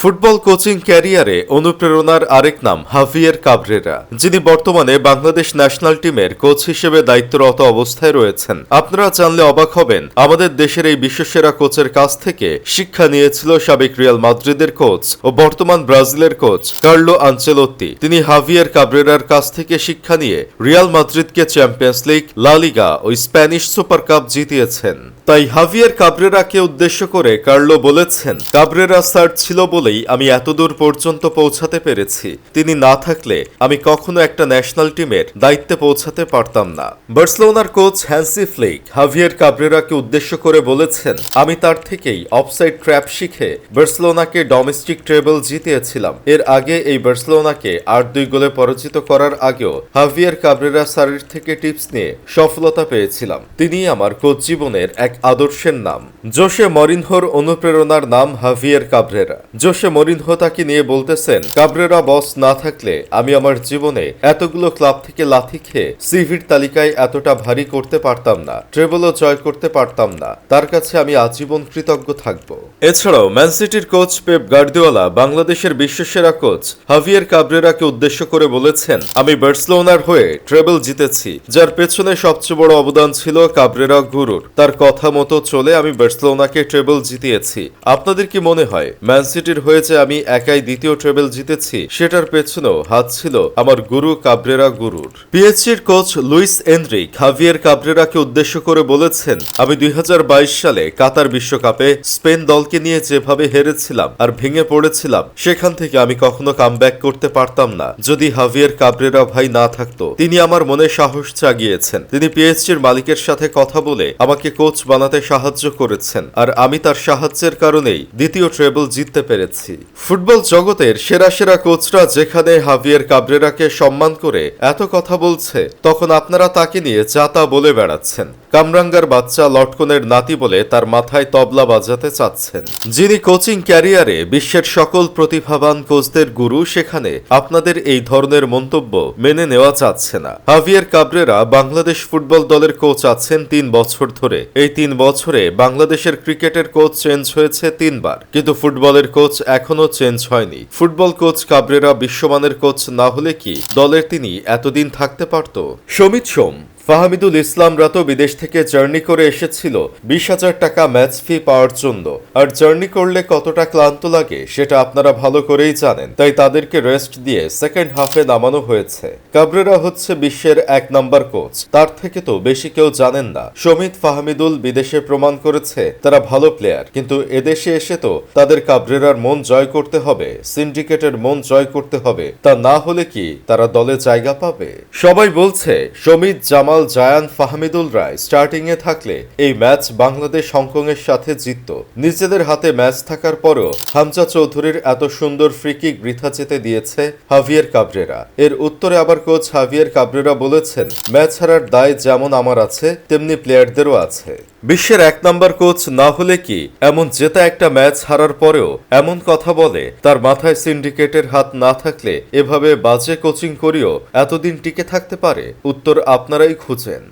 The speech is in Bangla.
ফুটবল কোচিং ক্যারিয়ারে অনুপ্রেরণার আরেক নাম হাভিয়ের কাবরেরা যিনি বর্তমানে বাংলাদেশ ন্যাশনাল টিমের কোচ হিসেবে দায়িত্বরত অবস্থায় রয়েছেন। আপনারা জানলে অবাক হবেন, আমাদের দেশের এই বিশ্বসেরা কোচের কাছ থেকে শিক্ষা নিয়েছিল সাবেক রিয়াল মাদ্রিদের কোচ ও বর্তমান ব্রাজিলের কোচ কার্লো আঞ্চেলোত্তি তিনি হাভিয়ের কাবরেরার কাছ থেকে শিক্ষা নিয়ে রিয়াল মাদ্রিদকে চ্যাম্পিয়ন্স লিগ, লা লিগা ও স্প্যানিশ সুপার কাপ জিতিয়েছেন। তাই হাভিয়ের কাবরেরাকে উদ্দেশ্য করে কার্লো বলেছেন, কাবরেরা স্যার ছিল বলেই আমি এতদূর পর্যন্ত পৌঁছাতে পেরেছি। তিনি না থাকলে আমি কখনো একটা ন্যাশনাল টিমের দায়িত্বে পৌঁছাতে পারতাম না। বার্সেলোনার কোচ হ্যান্সি ফ্লিক হাভিয়ার কাবরেরাকে উদ্দেশ্য করে বলেছেন, আমি তার থেকেই অফসাইড ট্র্যাপ শিখে বার্সেলোনাকে ডোমেস্টিক ট্রেবল জিতিয়েছিলাম। এর আগে এই বার্সেলোনাকে আট দুই গোলে পরাজিত করার আগেও হাভিয়ার কাবরেরা স্যারের থেকে টিপস নিয়ে সফলতা পেয়েছিলাম। তিনি আমার কোচ জীবনের এক আদর্শের নাম। জোসে মরিনহোর অনুপ্রেরণার নাম হাভিয়ের কাবরেরা। জোসে মরিনহো তাকে নিয়ে বলতেছেন, কাবরেরা, বস, না থাকলে আমি আমার জীবনে এতগুলো ক্লাব থেকে লাথি খেয়ে সিভির তালিকায় এতটা ভারী করতে পারতাম না, ট্রেবলও জয় করতে পারতাম না। তার কাছে আমি আজীবন কৃতজ্ঞ থাকব। এছাড়াও ম্যান সিটির কোচ পেপ গার্দিওয়ালা বাংলাদেশের বিশ্বসেরা কোচ হাভিয়ের কাবরেরাকে উদ্দেশ্য করে বলেছেন, আমি বার্সেলোনার হয়ে ট্রেবল জিতেছি, যার পেছনে সবচেয়ে বড় অবদান ছিল কাবরেরা গুরুর। তার কথা মতো চলে আমি বার্সেলোনাকে ট্রেবল জিতিয়েছি। আপনাদের কি মনে হয় ম্যান সিটির হয়ে যে আমি একাই দ্বিতীয় ট্রেবল জিতেছি? সেটার পেছনেও হাত ছিল আমার গুরু কাবরেরা গুরুর। পিএসজির কোচ লুইস এনরিক হাভিয়ের কাবরেরাকে উদ্দেশ্য করে বলেছেন, আমি দুই সালে কাতার বিশ্বকাপে স্পেন দলকে নিয়ে যেভাবে হেরেছিলাম আর ভেঙে পড়েছিলাম, সেখান থেকে আমি কখনো কামব্যাক করতে পারতাম না। যদি হাভিয়ের কাবরেরা ভাই না থাকতো, তিনি আমার মনে সাহস জাগিয়েছেন। তিনি পিএসজির মালিকের সাথে কথা বলে আমাকে কোচ বানাতে সাহায্য করেছেন। আর আমি তার সাহায্যের কারণেই দ্বিতীয় ট্রেবল জিততে পেরেছি। ফুটবল জগতের সেরা সেরা কোচরা যেখানে হাভিয়ের কাবরেরাকে সম্মান করে এত কথা বলছে, তখন আপনারা তাকে নিয়ে যা তা বলে বেড়াচ্ছেন। কামরাঙ্গার বাচ্চা লটকনের নাতি বলে তার মাথায় তবলা বাজাতে চাচ্ছেন। যিনি কোচিং ক্যারিয়ারে বিশ্বের সকল প্রতিভাবান কোচদের গুরু, সেখানে আপনাদের এই ধরনের মন্তব্য মেনে নেওয়া চাচ্ছে না। হাভিয়ের কাবরেরা বাংলাদেশ ফুটবল দলের কোচ আছেন তিন বছর ধরে। এই তিন বছরে বাংলাদেশের ক্রিকেটের কোচ চেঞ্জ হয়েছে তিনবার। কিন্তু ফুটবলের কোচ এখনও চেঞ্জ হয়নি। ফুটবল কোচ কাবরেরা বিশ্বমানের কোচ না হলে কি দলের তিনি এতদিন থাকতে পারত? সমিত সোম ফাহামিদুল ইসলামরা তো বিদেশ থেকে জার্নি করে এসেছিল। বিশ হাজার টাকা ম্যাচ ফি পাওয়ার জন্য। আর জার্নি করলে কতটা ক্লান্ত লাগে, সেটা আপনারা ভালো করেই জানেন। তাই তাদেরকে রেস্ট দিয়ে সেকেন্ড হাফে নামানো হয়েছে। কাবরেরা হচ্ছে বিশ্বের এক নাম্বার কোচ। তার থেকে তো বেশি কেউ জানেন না। সমিত ফাহামিদুল বিদেশে প্রমাণ করেছে, তারা ভালো প্লেয়ার। কিন্তু এদেশে এসে তো তাদের কাবরেরার মন জয় করতে হবে, সিন্ডিকেটের মন জয় করতে হবে। তা না হলে কি তারা দলে জায়গা পাবে? সবাই বলছে সমিত জামাল জায়ান ফাহমিদুল রায় স্টার্টিংয়ে থাকলে এই ম্যাচ বাংলাদেশ হংকংয়ের সাথে জিতত। নিজেদের হাতে ম্যাচ থাকার পরও হামজা চৌধুরীর এত সুন্দর ফ্রিকিক বৃথা যেতে দিয়েছে হাভিয়ার কাবরেরা। এর উত্তরে আবার কোচ হাভিয়ার কাবরেরা বলেছেন, ম্যাচ হারার দায় যেমন আমার আছে, তেমনি প্লেয়ারদেরও আছে। বিশ্বের এক নম্বর কোচ না হলে কি এমন জেতা একটা ম্যাচ হারার পরেও এমন কথা বলে? তার মাথায় সিন্ডিকেটের হাত না থাকলে এভাবে বাজে কোচিং করিও এতদিন টিকে থাকতে পারে? উত্তর আপনারাই খুঁজেন।